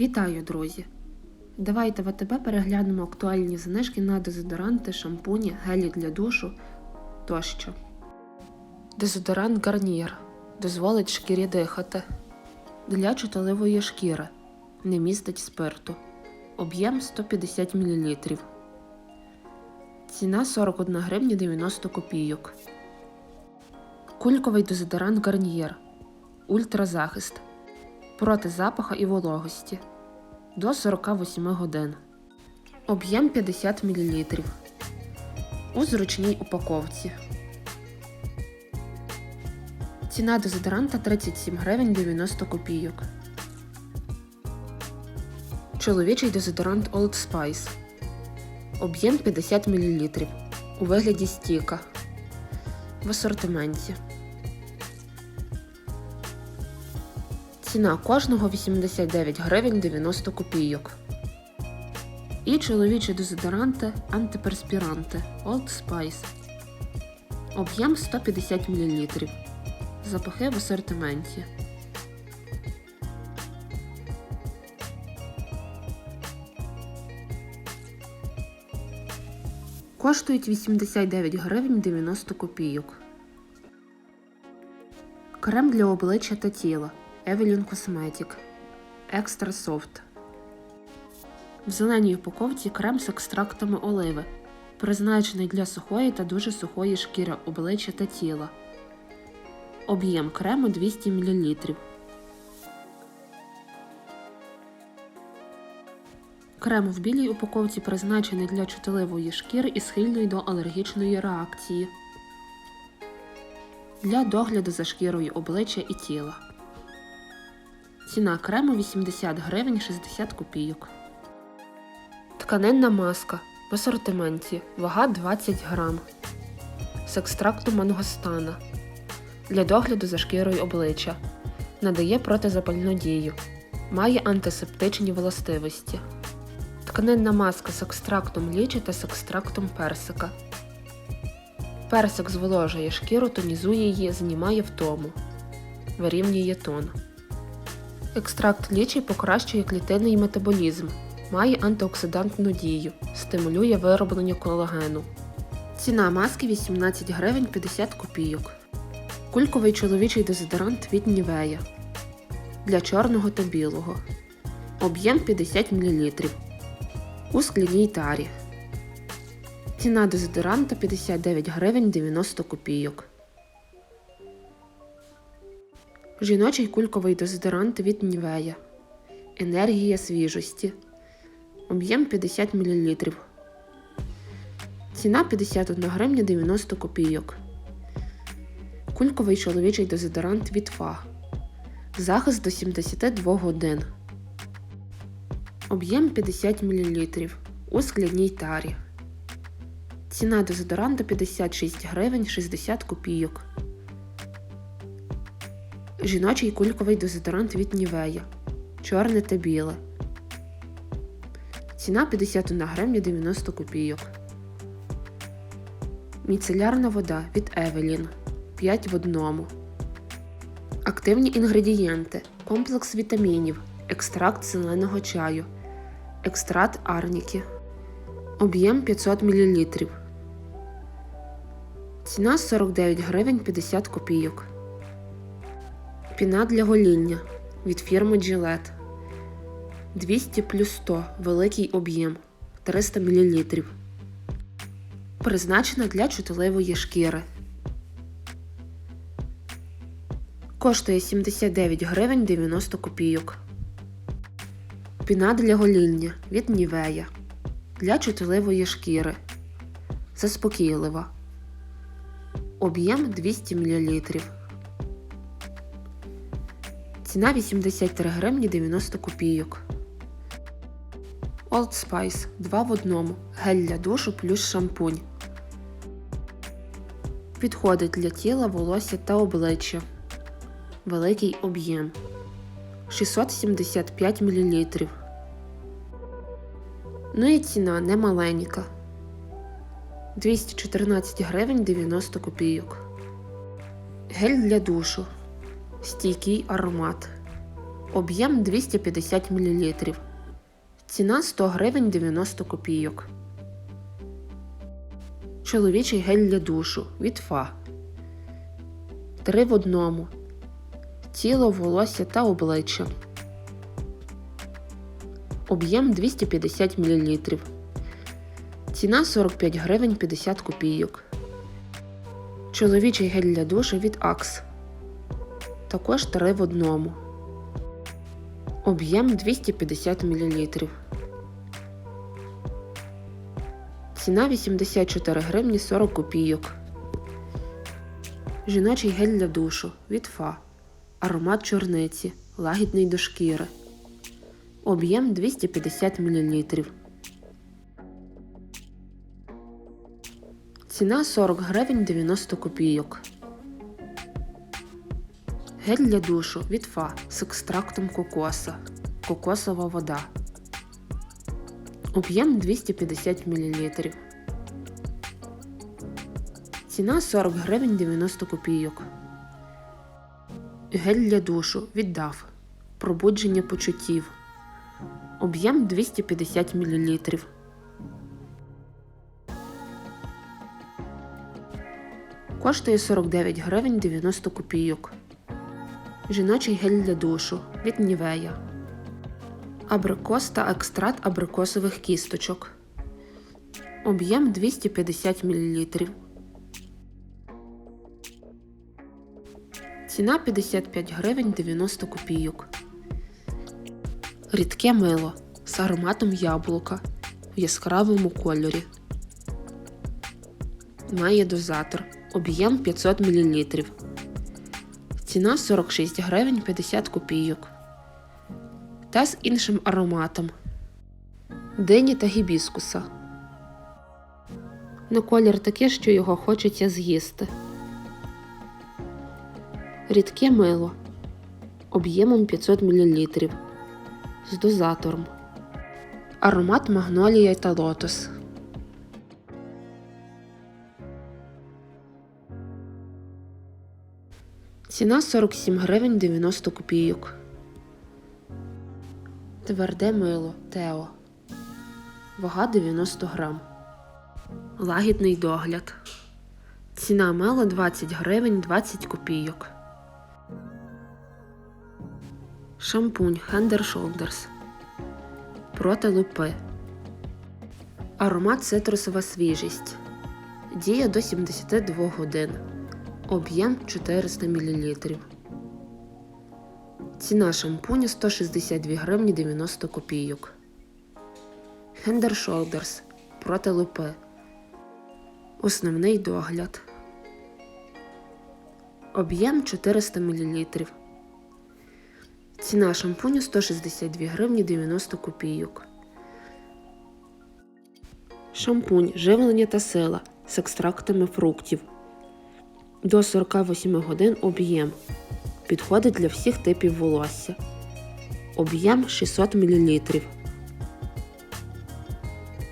Вітаю, друзі! Давайте в АТБ переглянемо актуальні знижки на дезодоранти, шампуні, гелі для душу тощо. Дезодорант Гарнієр дозволить шкірі дихати. Для чутливої шкіри не містить спирту. Об'єм 150 мл. Ціна 41 гривня 90 копійок. Кульковий дезодорант Гарнієр. Ультразахист. Проти запаха і вологості. До 48 годин. Об'єм 50 мл. У зручній упаковці. Ціна дезодоранта 37 гривень 90 копійок. Чоловічий дезодорант Old Spice. Об'єм 50 мл. У вигляді стіка. В асортименті. Ціна кожного 89 гривень 90 копійок. І чоловічі дезодоранти антиперспіранти Old Spice. Об'єм 150 мл. Запахи в асортименті. Коштують 89 гривень 90 копійок. Крем для обличчя та тіла Evelyn Cosmetic Extra Soft. В зеленій упаковці крем з екстрактами оливи, призначений для сухої та дуже сухої шкіри обличчя та тіла. Об'єм крему 200 мл. Крем в білій упаковці призначений для чутливої шкіри і схильної до алергічної реакції. Для догляду за шкірою обличчя і тіла. Ціна крему 80 гривень 60 копійок. Тканинна маска в асортименті. Вага 20 грам. З екстракту мангостана. Для догляду за шкірою обличчя. Надає протизапальну дію. Має антисептичні властивості. Тканинна маска з екстрактом лічі та з екстрактом персика. Персик зволожує шкіру, тонізує її, знімає втому. Вирівнює тон. Екстракт лічі покращує клітинний метаболізм, має антиоксидантну дію, стимулює вироблення колагену. Ціна маски 18 гривень 50 копійок. Кульковий чоловічий дезодорант від Нівея для чорного та білого. Об'єм 50 мл. У скляній тарі. Ціна дезодоранта 59 гривень 90 копійок. Жіночий кульковий дезодорант від Нівея. Енергія свіжості. Об'єм 50 мл. Ціна 51 гривня 90 копійок. Кульковий чоловічий дезодорант від ФА. Захист до 72 годин. Об'єм 50 мл. У скляній тарі. Ціна дезодоранта 56 гривень 60 копійок. Жіночий кульковий дезодорант від Нівея. Чорне та біле. Ціна 51 гривня 90 копійок. Міцелярна вода від Евелін 5 в одному. Активні інгредієнти. Комплекс вітамінів. Екстракт зеленого чаю. Екстракт арніки. Об'єм 500 мл. Ціна 49 гривень 50 копійок. Піна для гоління від фірми Gillette. 200 плюс 100 великий об'єм 300 мл. Призначена для чутливої шкіри. Коштує 79 гривень 90 копійок. Піна для гоління від Нівея. Для чутливої шкіри. Заспокійлива. Об'єм 200 мл. Ціна 83 гривні 90 копійок. Old Spice 2 в одному. Гель для душу плюс шампунь. Підходить для тіла, волосся та обличчя. Великий об'єм 675 мл. Ну і ціна не маленька. 214 гривень 90 копійок. Гель для душу. Стійкий аромат. Об'єм 250 мл. Ціна 100 гривень 90 копійок. Чоловічий гель для душу від Фа. Три в одному. Тіло, волосся та обличчя. Об'єм 250 мл. Ціна 45 гривень 50 копійок. Чоловічий гель для душу від Axe. Також 3 в одному. Об'єм 250 мл. Ціна 84 гривні 40 копійок. Жіночий гель для душу від Фа. Аромат чорниці. Лагідний до шкіри. Об'єм 250 мл. Ціна 40 гривень 90 копійок. Гель для душу від Фа з екстрактом кокоса. Кокосова вода. Об'єм 250 мл. Ціна 40 гривень 90 копійок. Гель для душу від DAF. Пробудження почуттів. Об'єм 250 мл. Коштує 49 гривень 90 копійок. Жіночий гель для душу від Нівея. Абрикос та екстракт абрикосових кісточок. Об'єм 250 мл. Ціна 55 гривень 90 копійок. Рідке мило з ароматом яблука в яскравому кольорі. Має дозатор. Об'єм 500 мл. Ціна 46 гривень 50 копійок. Та з іншим ароматом. Дині та гібіскуса. На колір таке, що його хочеться з'їсти. Рідке мило об'ємом 500 мл з дозатором. Аромат магнолія та лотос. Ціна 47 гривень 90 копійок. Тверде мило Тео. Вага 90 грам. Лагідний догляд. Ціна мила 20 гривень 20 копійок. Шампунь Hand Shoulders. Проти лупи. Аромат цитрусова свіжість. Дія до 72 годин. Об'єм 400 мл. Ціна шампуня 162 гривні 90 копійок. Hand Shoulders. Проти лупи. Основний догляд. Об'єм 400 мл. Ціна шампуню 162 гривні 90 копійок. Шампунь живлення та сила з екстрактами фруктів. До 48 годин об'єм. Підходить для всіх типів волосся. Об'єм 600 мл.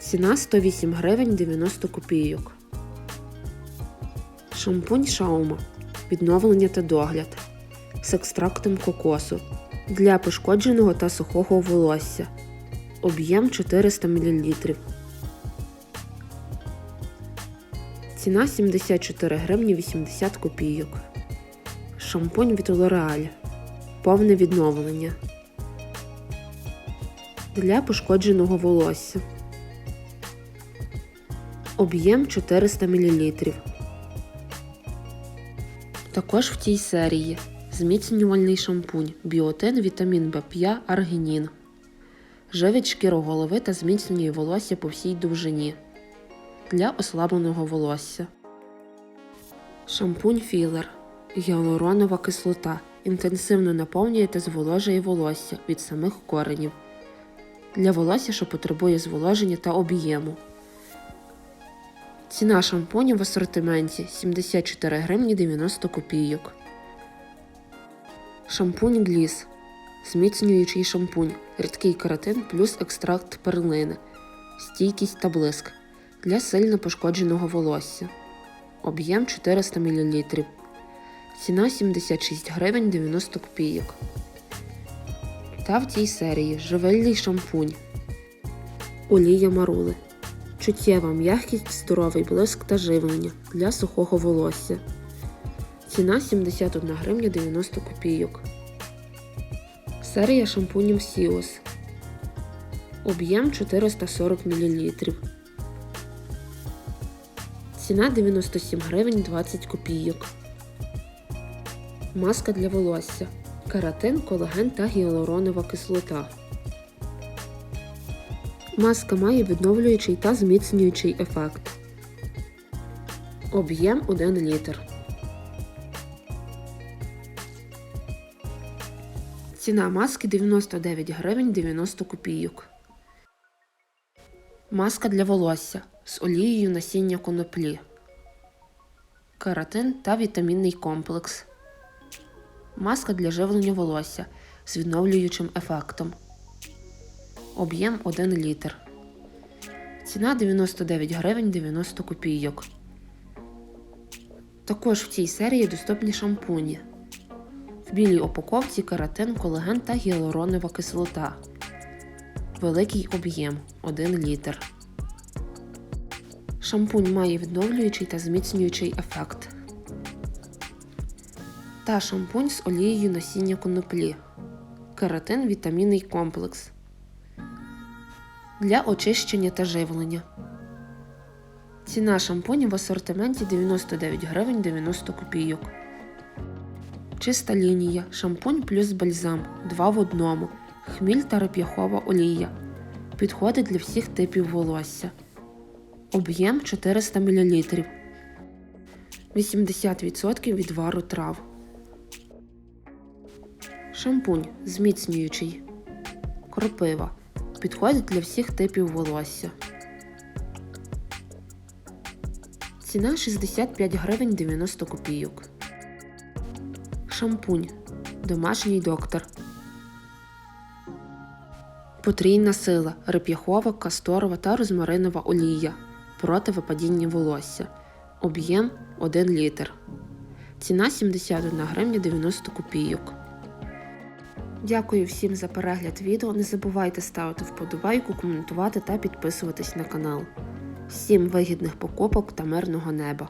Ціна 108 гривень 90 копійок. Шампунь Шаума. Відновлення та догляд. З екстрактом кокосу. Для пошкодженого та сухого волосся. Об'єм 400 мл. Ціна 74 гривні 80 копійок. Шампунь від L'Oreal. Повне відновлення. Для пошкодженого волосся. Об'єм 400 мл. Також в цій серії зміцнювальний шампунь Біотин Вітамін В5 Аргінін. Живить шкіру голови та зміцнює волосся по всій довжині. Для ослабленого волосся. Шампунь філер. Гіалуронова кислота. Інтенсивно наповнює та зволожує волосся від самих коренів. Для волосся, що потребує зволоження та об'єму. Ціна шампуню в асортименті 74 гривні 90 копійок. Шампунь Гліс. Зміцнюючий шампунь. Рідкий кератин плюс екстракт перлини. Стійкість та блиск. Для сильно пошкодженого волосся. Об'єм 400 мл. Ціна 76 гривень 90 копійок. Та в цій серії живильний шампунь. Олія марули. Чуттєва м'якість, здоровий блиск та живлення для сухого волосся. Ціна 71 гривня 90 копійок. Серія шампунів Сіос. Об'єм 440 мл. Ціна 97 гривень 20 копійок. Маска для волосся. Каратин, колаген та гіалуронова кислота. Маска має відновлюючий та зміцнюючий ефект. Об'єм 1 літр. Ціна маски 99 гривень 90 копійок. Маска для волосся з олією насіння коноплі. Каратин та вітамінний комплекс. Маска для живлення волосся з відновлюючим ефектом. Об'єм 1 літр. Ціна 99 гривень 90 копійок. Також в цій серії доступні шампуні. В білій упаковці каратин, колаген та гіалуронова кислота. Великий об'єм 1 літр. Шампунь має відновлюючий та зміцнюючий ефект. Та шампунь з олією насіння коноплі. Кератин вітамінний комплекс. Для очищення та живлення. Ціна шампуню в асортименті 99 гривень 90 копійок. Чиста лінія. Шампунь плюс бальзам 2 в одному. Хміль та реп'яхова олія. Підходить для всіх типів волосся. Об'єм 400 мл. 80% відвару трав. Шампунь зміцнюючий. Кропива. Підходить для всіх типів волосся. Ціна 65 гривень 90 копійок. Шампунь. Домашній доктор. Потрійна сила. Реп'яхова, касторова та розмаринова олія. Проти випадіння волосся. Об'єм 1 літр. Ціна 71 гривня 90 копійок. Дякую всім за перегляд відео. Не забувайте ставити вподобайку, коментувати та підписуватись на канал. Всім вигідних покупок та мирного неба!